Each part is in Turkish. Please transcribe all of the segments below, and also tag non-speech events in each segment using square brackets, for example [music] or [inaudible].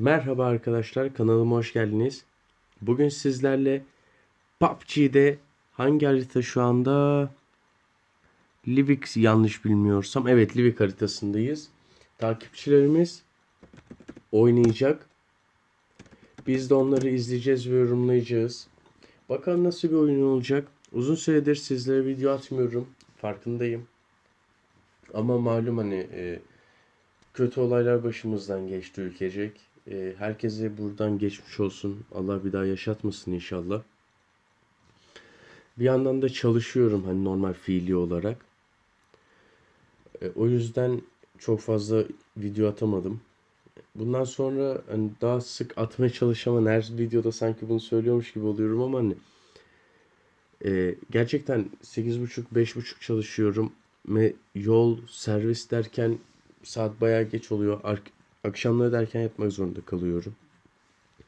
Merhaba arkadaşlar, kanalıma hoş geldiniz. Bugün sizlerle PUBG'de hangi harita şu anda? Livik yanlış bilmiyorsam. Evet, Livik haritasındayız. Takipçilerimiz oynayacak. Biz de onları izleyeceğiz ve yorumlayacağız. Bakalım nasıl bir oyun olacak. Uzun süredir sizlere video atmıyorum. Farkındayım. Ama malum hani e, kötü olaylar başımızdan geçti ülkecek. E, herkese buradan geçmiş olsun. Allah bir daha yaşatmasın inşallah. Bir yandan da çalışıyorum hani normal fiili olarak. E, o yüzden çok fazla video atamadım. Bundan sonra hani daha sık atmaya çalışamam. Her videoda sanki bunu söylüyormuş gibi oluyorum ama hani e, gerçekten 8.30-5.30 çalışıyorum ve yol servis derken saat bayağı geç oluyor. Ar- akşamları derken yatmak zorunda kalıyorum.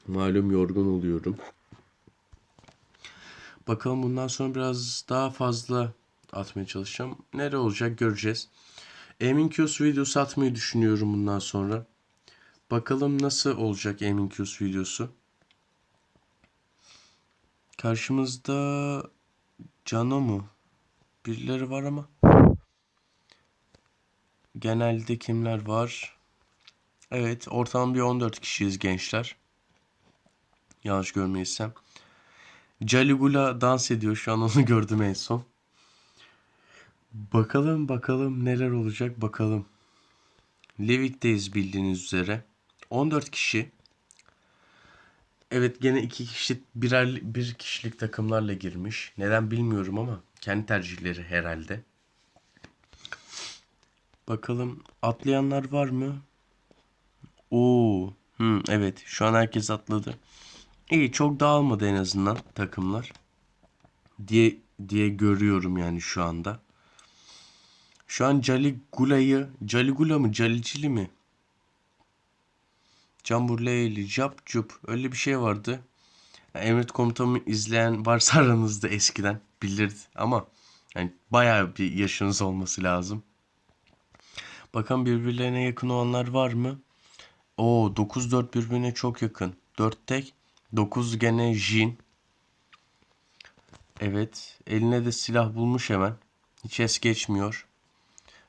Malum yorgun oluyorum. Bakalım bundan sonra biraz daha fazla atmaya çalışacağım. Nere olacak göreceğiz. Emin Q's videosu atmayı düşünüyorum bundan sonra. Bakalım nasıl olacak Emin Q's videosu. Karşımızda Cano mu? Birileri var ama. Genelde kimler var? Evet, ortalama bir 14 kişiyiz gençler. Yanlış görmeysem. Caligula dans ediyor şu an onu [laughs] gördüm en son. Bakalım bakalım neler olacak bakalım. Levik'teyiz bildiğiniz üzere. 14 kişi. Evet gene iki kişi birer bir kişilik takımlarla girmiş. Neden bilmiyorum ama kendi tercihleri herhalde. Bakalım atlayanlar var mı? Oo, hmm, evet şu an herkes atladı. İyi çok dağılmadı en azından takımlar. Diye diye görüyorum yani şu anda. Şu an Caligula'yı, Caligula mı, Calicili mi? Camburleyli, Cap Cup öyle bir şey vardı. Yani Emret Komutanımı izleyen varsa [laughs] aranızda eskiden bilirdi ama yani bayağı bir yaşınız olması lazım. Bakalım birbirlerine yakın olanlar var mı? Oo 9-4 birbirine çok yakın. 4 tek. 9 gene Jin. Evet. Eline de silah bulmuş hemen. Hiç es geçmiyor.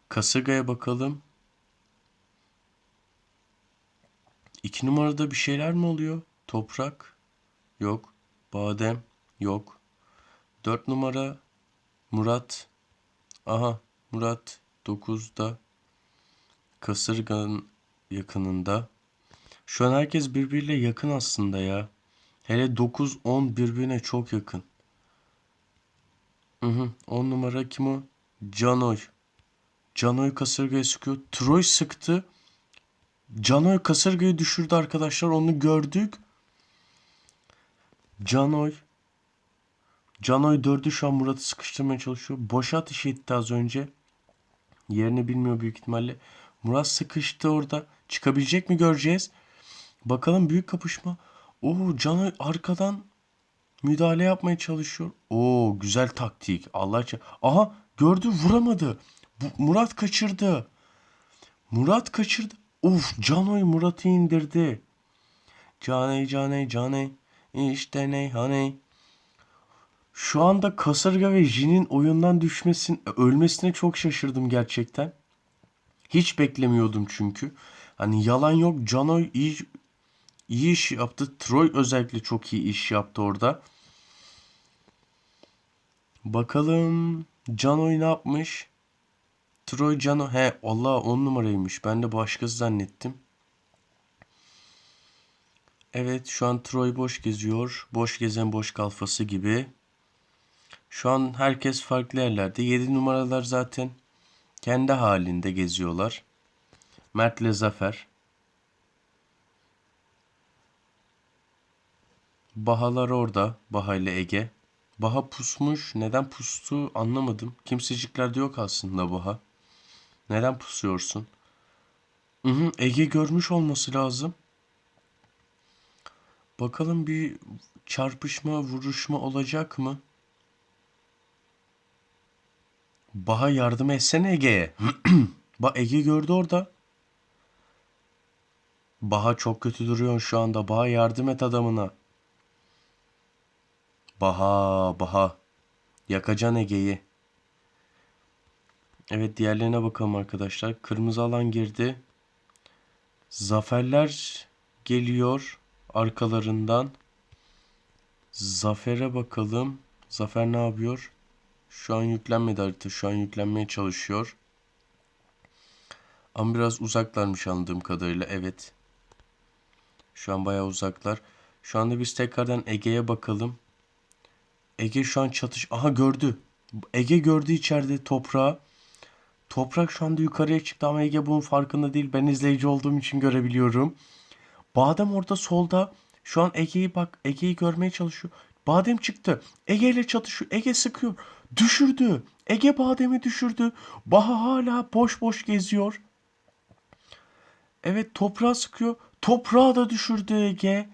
Kasırgaya bakalım. 2 numarada bir şeyler mi oluyor? Toprak. Yok. Badem. Yok. 4 numara Murat. Aha Murat 9'da. Kasırganın yakınında. Şu an herkes birbiriyle yakın aslında ya. Hele 9-10 birbirine çok yakın. Hı hı. 10 numara kim o? Canoy. Canoy kasırgaya sıkıyor. Troy sıktı. Canoy kasırgayı düşürdü arkadaşlar. Onu gördük. Canoy. Canoy dördü şu an Murat'ı sıkıştırmaya çalışıyor. Boşa ateş etti az önce. Yerini bilmiyor büyük ihtimalle. Murat sıkıştı orada. Çıkabilecek mi göreceğiz. Bakalım büyük kapışma. Oo Canoy arkadan müdahale yapmaya çalışıyor. Oo güzel taktik. Allah için. Aha gördü vuramadı. Bu, Murat kaçırdı. Murat kaçırdı. Uf Canoy Murat'ı indirdi. Caney caney caney. İşte ney haney. Şu anda Kasırga ve Jin'in oyundan düşmesin, ölmesine çok şaşırdım gerçekten. Hiç beklemiyordum çünkü. Hani yalan yok. Canoy iyi iyi iş yaptı. Troy özellikle çok iyi iş yaptı orada. Bakalım Canoy ne yapmış? Troy Cano he Allah on numaraymış. Ben de başkası zannettim. Evet şu an Troy boş geziyor. Boş gezen boş kalfası gibi. Şu an herkes farklı yerlerde. 7 numaralar zaten kendi halinde geziyorlar. Mert'le Zafer. Bahalar orada. Baha ile Ege. Baha pusmuş. Neden pustu anlamadım. Kimseciklerde yok aslında Baha. Neden pusuyorsun? Hı hı, Ege görmüş olması lazım. Bakalım bir çarpışma, vuruşma olacak mı? Baha yardım etsene Ege'ye. [clears throat] Bak Ege gördü orada. Baha çok kötü duruyor şu anda. Baha yardım et adamına. Baha, Baha. Yakacan Ege'yi. Evet diğerlerine bakalım arkadaşlar. Kırmızı alan girdi. Zaferler geliyor arkalarından. Zafer'e bakalım. Zafer ne yapıyor? Şu an yüklenmedi harita. Şu an yüklenmeye çalışıyor. Ama biraz uzaklarmış anladığım kadarıyla. Evet. Şu an bayağı uzaklar. Şu anda biz tekrardan Ege'ye bakalım. Ege şu an çatış... Aha gördü. Ege gördü içeride toprağı. Toprak şu anda yukarıya çıktı ama Ege bunun farkında değil. Ben izleyici olduğum için görebiliyorum. Badem orada solda. Şu an Ege'yi bak. Ege'yi görmeye çalışıyor. Badem çıktı. Ege ile çatışıyor. Ege sıkıyor. Düşürdü. Ege Badem'i düşürdü. Baha hala boş boş geziyor. Evet toprağı sıkıyor. Toprağı da düşürdü Ege.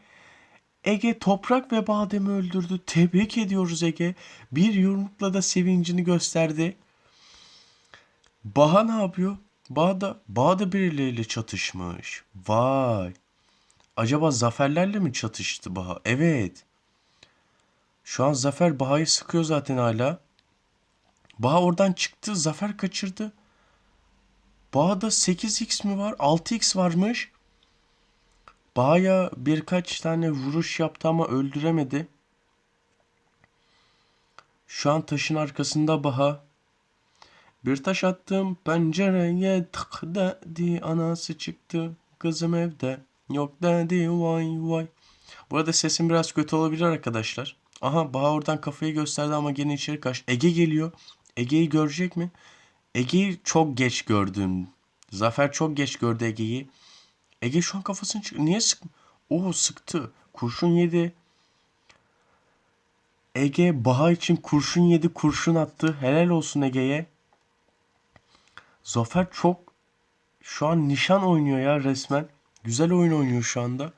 Ege toprak ve bademi öldürdü. Tebrik ediyoruz Ege. Bir yumrukla da sevincini gösterdi. Baha ne yapıyor? Baha da, Baha da birileriyle çatışmış. Vay. Acaba zaferlerle mi çatıştı Baha? Evet. Şu an Zafer Baha'yı sıkıyor zaten hala. Baha oradan çıktı. Zafer kaçırdı. Baha'da 8x mi var? 6x varmış. Baha'ya birkaç tane vuruş yaptı ama öldüremedi. Şu an taşın arkasında Baha. Bir taş attım pencereye tık dedi anası çıktı kızım evde yok dedi vay vay. Bu arada sesim biraz kötü olabilir arkadaşlar. Aha Baha oradan kafayı gösterdi ama gene içeri kaç. Ege geliyor. Ege'yi görecek mi? Ege'yi çok geç gördüm. Zafer çok geç gördü Ege'yi. Ege şu an kafasını çık... Niye sık... Oo sıktı. Kurşun yedi. Ege Baha için kurşun yedi, kurşun attı. Helal olsun Ege'ye. Zafer çok şu an nişan oynuyor ya resmen. Güzel oyun oynuyor şu anda.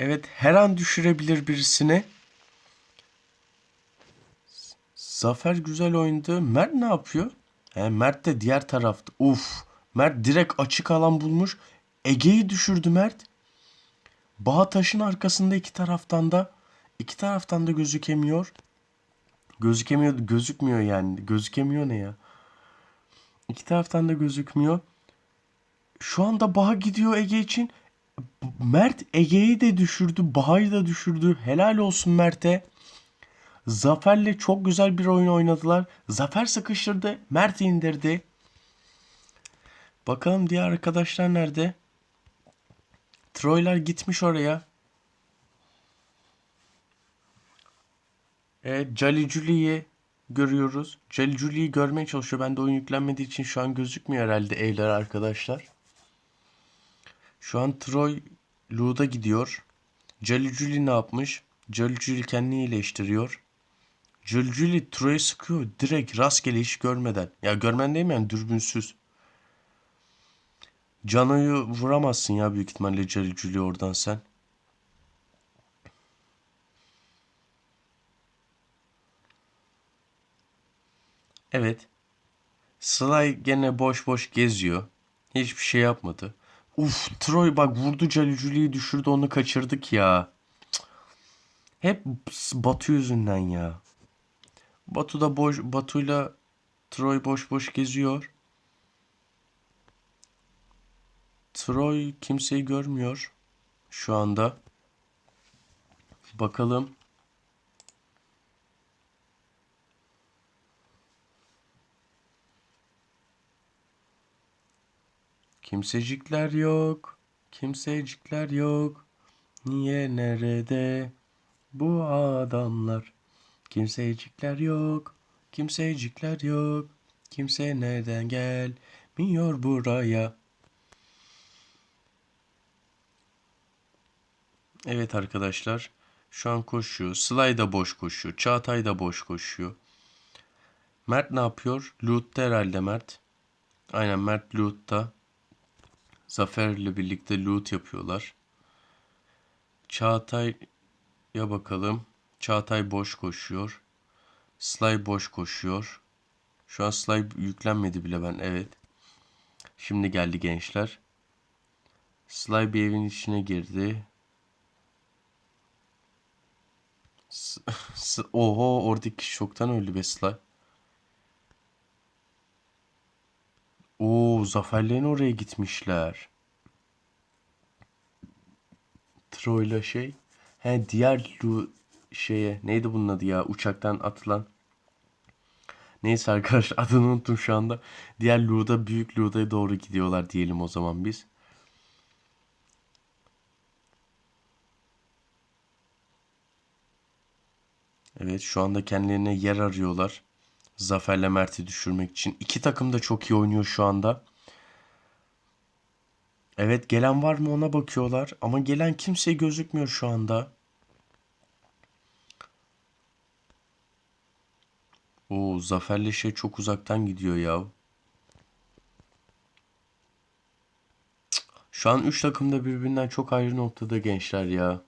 Evet her an düşürebilir birisini. Zafer güzel oynadı. Mert ne yapıyor? He, Mert de diğer tarafta. Uf. Mert direkt açık alan bulmuş. Ege'yi düşürdü Mert. Bağ taşın arkasında iki taraftan da iki taraftan da gözükemiyor. Gözükemiyor, gözükmüyor yani. Gözükemiyor ne ya? İki taraftan da gözükmüyor. Şu anda Baha gidiyor Ege için. Mert Ege'yi de düşürdü. Baha'yı da düşürdü. Helal olsun Mert'e. Zafer'le çok güzel bir oyun oynadılar. Zafer sıkıştırdı. Mert indirdi. Bakalım diğer arkadaşlar nerede? Troylar gitmiş oraya. Evet, Jolly Julie'yi görüyoruz. Jolly Julie'yi görmeye çalışıyor. Ben de oyun yüklenmediği için şu an gözükmüyor herhalde evler arkadaşlar. Şu an Troy Lu'da gidiyor. Jolly Julie ne yapmış? Jolly Julie kendini iyileştiriyor. Jolly Julie Troy'u sıkıyor. Direkt rastgele hiç görmeden. Ya görmen değil mi yani dürbünsüz. Cano'yu vuramazsın ya büyük ihtimalle Julie oradan sen. Evet. Sly gene boş boş geziyor. Hiçbir şey yapmadı. Uf Troy bak vurdu Jolly düşürdü onu kaçırdık ya. Hep Batu yüzünden ya. Batu da boş Batu'yla Troy boş boş geziyor. Troy kimseyi görmüyor şu anda. Bakalım. Kimsecikler yok. Kimsecikler yok. Niye nerede bu adamlar? Kimsecikler yok. Kimsecikler yok. Kimse neden gelmiyor buraya? Evet arkadaşlar. Şu an koşuyor. Sly da boş koşuyor. Çağatay da boş koşuyor. Mert ne yapıyor? Loot'ta herhalde Mert. Aynen Mert Loot'ta. Zafer'le birlikte loot yapıyorlar. Çağatay'a bakalım. Çağatay boş koşuyor. Sly boş koşuyor. Şu an Sly yüklenmedi bile ben. Evet. Şimdi geldi gençler. Sly bir evin içine girdi. Oho oradaki kişi çoktan öldü be Sly. Oo zaferlerin oraya gitmişler. Troy'la şey. He diğer Lu şeye neydi bunun adı ya uçaktan atılan. Neyse arkadaş [laughs] adını unuttum şu anda. Diğer Lu'da büyük Lu'da doğru gidiyorlar diyelim o zaman biz. Evet şu anda kendilerine yer arıyorlar. Zafer'le Mert'i düşürmek için. İki takım da çok iyi oynuyor şu anda. Evet gelen var mı ona bakıyorlar. Ama gelen kimse gözükmüyor şu anda. Oo Zafer'le şey çok uzaktan gidiyor ya. Şu an üç takım da birbirinden çok ayrı noktada gençler ya.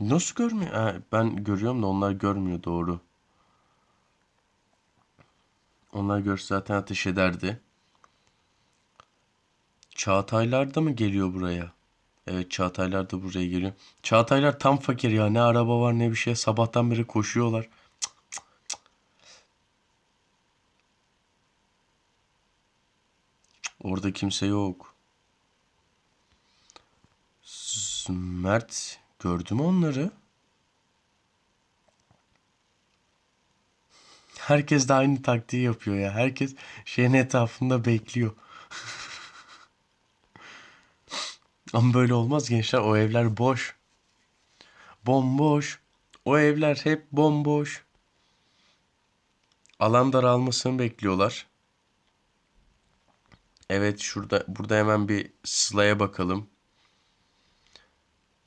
Nasıl görmüyor? Ha, ben görüyorum da onlar görmüyor doğru. Onlar görse zaten ateş ederdi. Çağataylar da mı geliyor buraya? Evet Çağataylar da buraya geliyor. Çağataylar tam fakir ya. Ne araba var ne bir şey. Sabahtan beri koşuyorlar. Orada kimse yok. Mert gördü mü onları? Herkes de aynı taktiği yapıyor ya. Herkes şeyin etrafında bekliyor. [laughs] Ama böyle olmaz gençler. O evler boş. Bomboş. O evler hep bomboş. Alan daralmasını bekliyorlar. Evet şurada burada hemen bir Sıla'ya bakalım.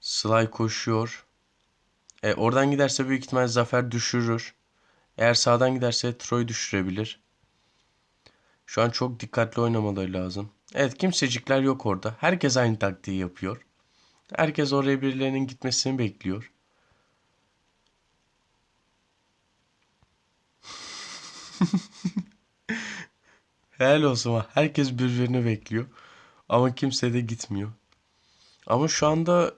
Sılay koşuyor. E, oradan giderse büyük ihtimal Zafer düşürür. Eğer sağdan giderse Troy düşürebilir. Şu an çok dikkatli oynamaları lazım. Evet kimsecikler yok orada. Herkes aynı taktiği yapıyor. Herkes oraya birilerinin gitmesini bekliyor. [laughs] Helal olsun herkes birbirini bekliyor. Ama kimse de gitmiyor. Ama şu anda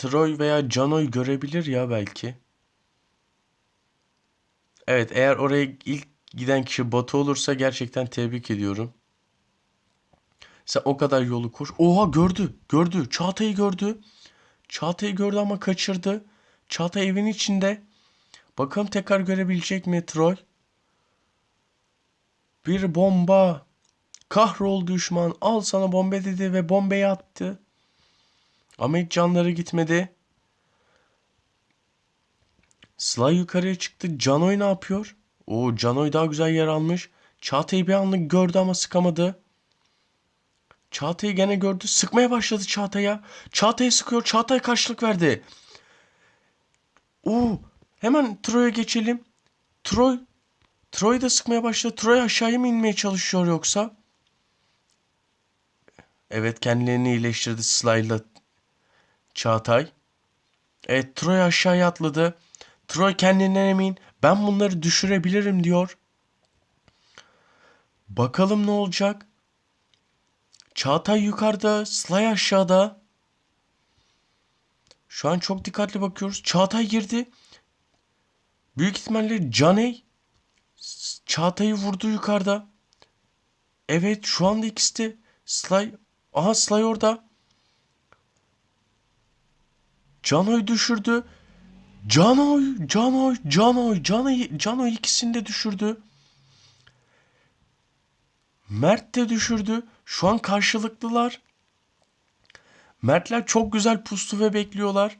Troy veya Canoy görebilir ya belki. Evet eğer oraya ilk giden kişi Batu olursa gerçekten tebrik ediyorum. Sen o kadar yolu koş. Oha gördü. Gördü. Çağatay'ı gördü. Çağatay'ı gördü ama kaçırdı. Çağatay evin içinde. Bakalım tekrar görebilecek mi Troy? Bir bomba. Kahrol düşman. Al sana bomba dedi ve bombayı attı. Ama hiç canları gitmedi. Sly yukarıya çıktı. Canoy ne yapıyor? O Canoy daha güzel yer almış. Çağatay'ı bir anlık gördü ama sıkamadı. Çağatay'ı gene gördü. Sıkmaya başladı Çağatay'a. Çağatay'ı sıkıyor. Çağatay karşılık verdi. Oo, hemen Troy'a geçelim. Troy Troy da sıkmaya başladı. Troy aşağıya mı inmeye çalışıyor yoksa? Evet kendilerini iyileştirdi Sly'la Çağatay. Evet Troy aşağıya atladı. Troy kendinden emin. Ben bunları düşürebilirim diyor. Bakalım ne olacak? Çağatay yukarıda, Sly aşağıda. Şu an çok dikkatli bakıyoruz. Çağatay girdi. Büyük ihtimalle Caney Çağatay'ı vurdu yukarıda. Evet şu anda ikisi de Sly. Aha Sly orada. Canoy düşürdü. Canoy, Canoy, Canoy, Canoy, Canoy ikisini de düşürdü. Mert de düşürdü. Şu an karşılıklılar. Mertler çok güzel pustu ve bekliyorlar.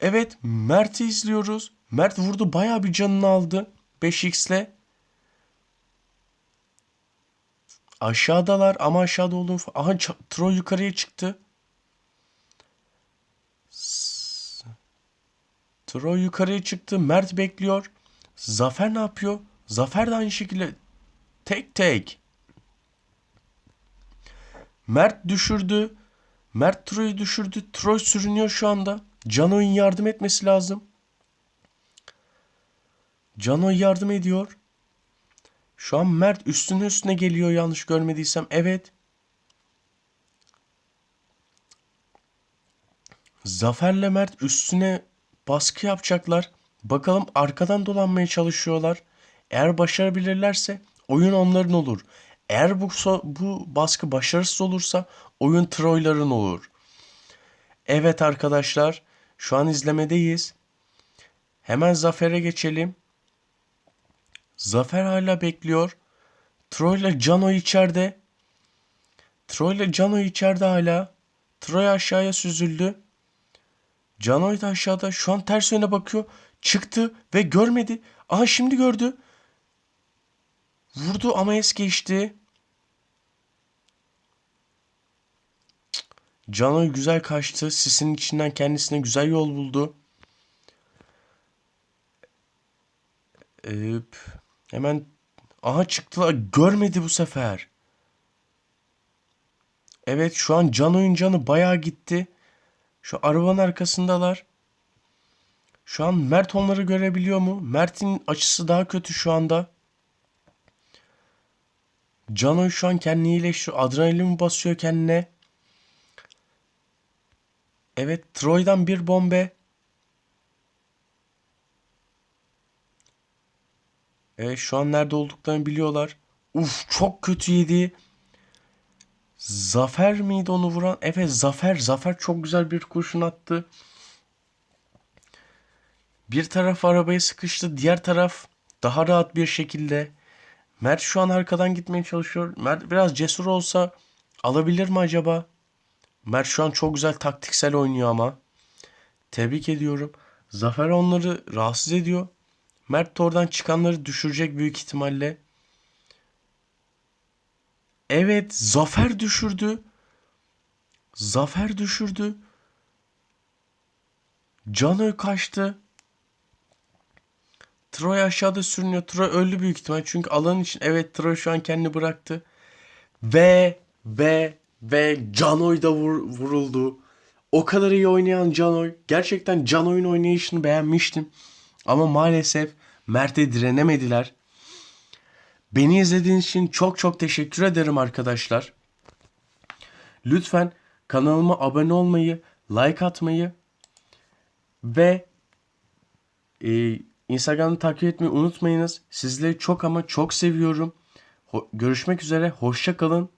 Evet Mert'i izliyoruz. Mert vurdu bayağı bir canını aldı. 5x'le. Aşağıdalar ama aşağıda olduğunu... Aha Troy yukarıya çıktı. Troy yukarıya çıktı. Mert bekliyor. Zafer ne yapıyor? Zafer de aynı şekilde tek tek. Mert düşürdü. Mert Troy'u düşürdü. Troy sürünüyor şu anda. Cano'nun yardım etmesi lazım. Cano yardım ediyor. Şu an Mert üstüne üstüne geliyor yanlış görmediysem. Evet. Zafer'le Mert üstüne baskı yapacaklar. Bakalım arkadan dolanmaya çalışıyorlar. Eğer başarabilirlerse oyun onların olur. Eğer bu bu baskı başarısız olursa oyun Troy'ların olur. Evet arkadaşlar, şu an izlemedeyiz. Hemen Zafer'e geçelim. Zafer hala bekliyor. Troy'la Cano içeride. Troy'la Cano içeride hala. Troy aşağıya süzüldü. Canoy da aşağıda. Şu an ters yöne bakıyor. Çıktı ve görmedi. Aha şimdi gördü. Vurdu ama es geçti. Canoy güzel kaçtı. Sisin içinden kendisine güzel yol buldu. Ee, hemen aha çıktılar. Görmedi bu sefer. Evet şu an Canoy'un canı bayağı gitti. Şu arabanın arkasındalar. Şu an Mert onları görebiliyor mu? Mert'in açısı daha kötü şu anda. Canoy şu an kendini iyileştiriyor. Adrenalin basıyor kendine. Evet Troy'dan bir bombe. Evet şu an nerede olduklarını biliyorlar. Uf çok kötü yedi. Zafer miydi onu vuran? Evet Zafer. Zafer çok güzel bir kurşun attı. Bir taraf arabaya sıkıştı. Diğer taraf daha rahat bir şekilde. Mert şu an arkadan gitmeye çalışıyor. Mert biraz cesur olsa alabilir mi acaba? Mert şu an çok güzel taktiksel oynuyor ama. Tebrik ediyorum. Zafer onları rahatsız ediyor. Mert oradan çıkanları düşürecek büyük ihtimalle. Evet, Zafer düşürdü. Zafer düşürdü. Canoy kaçtı. Troy aşağıda sürünüyor. Troy öldü büyük ihtimal. Çünkü alan için evet Troy şu an kendini bıraktı. Ve ve ve Canoy da vur- vuruldu. O kadar iyi oynayan Canoy. Gerçekten Canoy'un oynayışını beğenmiştim. Ama maalesef Mert'e direnemediler. Beni izlediğiniz için çok çok teşekkür ederim arkadaşlar. Lütfen kanalıma abone olmayı, like atmayı ve e, Instagram'ı takip etmeyi unutmayınız. Sizleri çok ama çok seviyorum. Ho- görüşmek üzere. Hoşça kalın.